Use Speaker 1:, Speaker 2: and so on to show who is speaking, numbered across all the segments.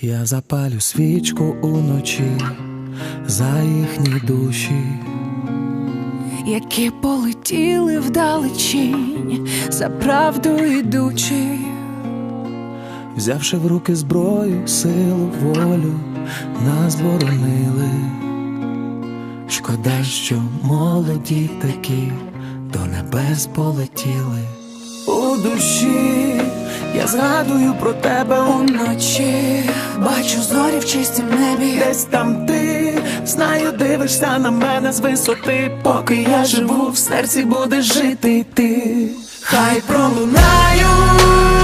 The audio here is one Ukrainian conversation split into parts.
Speaker 1: Я запалю свічку уночі за їхні душі.
Speaker 2: які полетіли вдалечінь, за правду ідучи,
Speaker 1: Взявши в руки зброю, силу, волю, нас боронили. Шкода, що молоді такі до небес полетіли. У душі я згадую про тебе
Speaker 2: уночі бачу зорі в чистім небі.
Speaker 1: Десь там ти, знаю, дивишся на мене з висоти, поки я живу, в серці будеш жити ти. Хай пролунають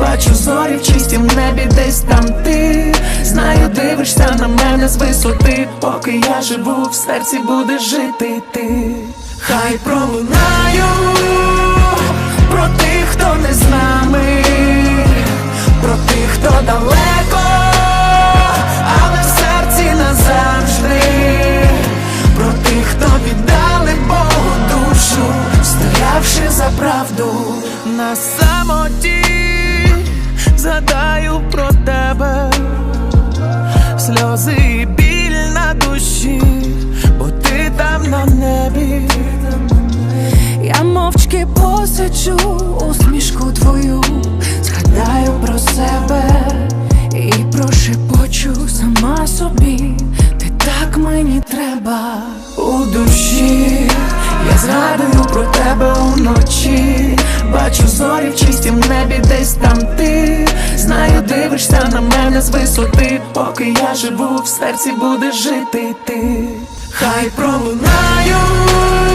Speaker 1: бачу зорі в чистім небі, десь там ти. Знаю, дивишся на мене з висоти, поки я живу, в серці будеш жити ти. Хай пролунаю про тих, хто не з нами, про тих, хто далеко, але в серці назавжди про тих, хто віддали Богу душу, стоявши за правду на самоті, згадаю про тебе, сльози і біль на душі, бо ти там на небі.
Speaker 2: Я мовчки посиджу усмішку твою, згадаю про себе і прошепочу сама собі, ти так мені треба.
Speaker 1: У душі я згадую про тебе уночі, бачу зорі в чистім небі, десь там ти. Знаю, дивишся на мене з висоти, поки я живу, в серці будеш жити ти. Хай пролунають